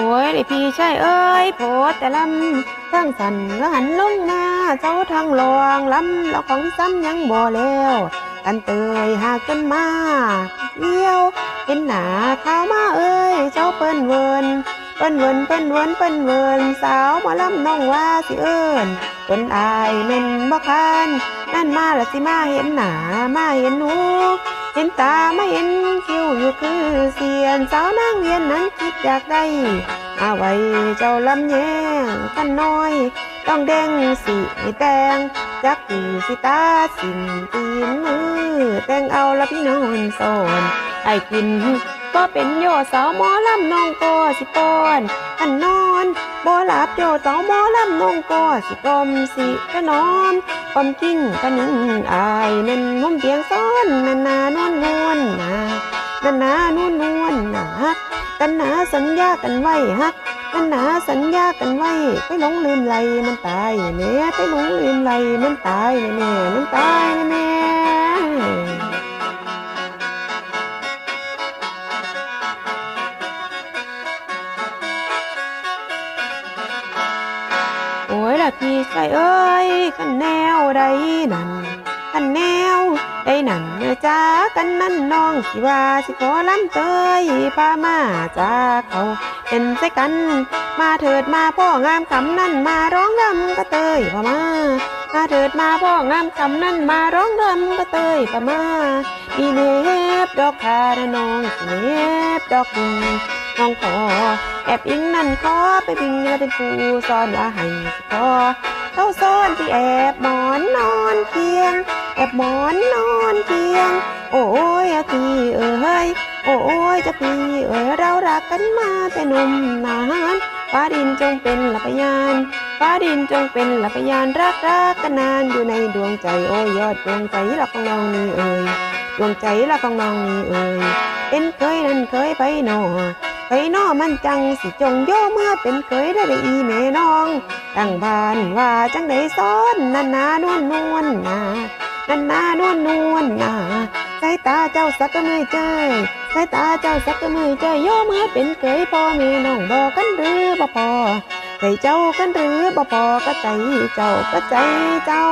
อ้ยได้พี่ชายเอ้ยโพดแต่ลำทั้งสันก็หันลงมาเจ้าทางหลวงลำแล้วของซ้ำยังบ่แล้วกันเตยหากกันมาเลี้ยวเห็นหนาข้าวมาเอ้ยเจ้าเปิ้นเวินเปิ้นเวินเปิ้นเวินเปิ้นเวินสาวมาลำน้องว่าสิเอิ้นเปิ้นอายแม่นบ่คันนั่นมาละสิมาเห็นหนามาเห็นหนูเห็นตาไม่เห็นคิ้วอยู่คือเสียนสาวนางเวียนนั้นคิดอยากได้ อาไว้เจ้าลำแยงกันน้อย ต้องเด้งสีแดงจักกีสิตาสินตีนมือ แต่งเอาละพี่นอนสอนไอ้กิน ก็เป็นโยสาวหมอลำน้องก็สิปอนขันนอนบ่หลับโยสาวหมอลำน้องก็สิกลมสิกะนอมความจริงก็นิ่งอายแม่นห่มเตียงซ้อนนานานวลนวลนานานานวลนวลนาฮักกันหนาสัญญากันไว้ฮักกันหนาสัญญากันไว้ไปหลงลืมไหลมันตายแน่ไปหลงลืมไหลมันตายแน่มันตายแน่ พี่ชายเอ้ยขันแนวใดนั่นขันแนวใดนั่นเนื้อจ้ากันนั่นน้องสิว่าสิขอลำเตยพามาจ้าเขาเป็นใส่กัน มาเถิดมาพ่องามคำนั่นมาร้องรำกระเตยพามามาเถิดมาพ่องามคำนั่นมาร้องรำกระเตยพามาอีเนบดอกคาระนองเนบดอกบุญ น้องขอ แอบอิงนั่นขอไปบิงแล้วเป็นผู้ซ่อนว่าให้สิขอเข้าซ่อนที่แอบหมอนนอนเคียง แอบหมอนนอนเคียง โอ้ยอะพี่เอ้ยโอ้ยจะพี่เอ้ยเรารักกันมาแต่หนุ่มนานฟ้าดินจงเป็นหลักพยานฟ้าดินจงเป็นหลักพยานรักรักกันนานอยู่ในดวงใจโอ้ยยอดดวงใจหลักของน้องนี่เอ่ยดวงใจหลักของน้องนี่เอ่ยเป็นเคยนั่นเคยไปหนอ ไปนอมันจังสิจงโยเมื่อเป็นเคยได้ได้อีแม่น้อง ตั้งบ้านว่าจังได้ซ้อนนันนานวลนวลนานันนานวลนวลนาสายตาเจ้าสักกะมือเจยสายตาเจ้าสักกะมือเจยโยเมื่อเป็นเคยพ่อแม่น้องบอกกันหรือบ่พอใจเจ้ากันหรือบ่พอก็ใจเจ้าก็ใจเจ้า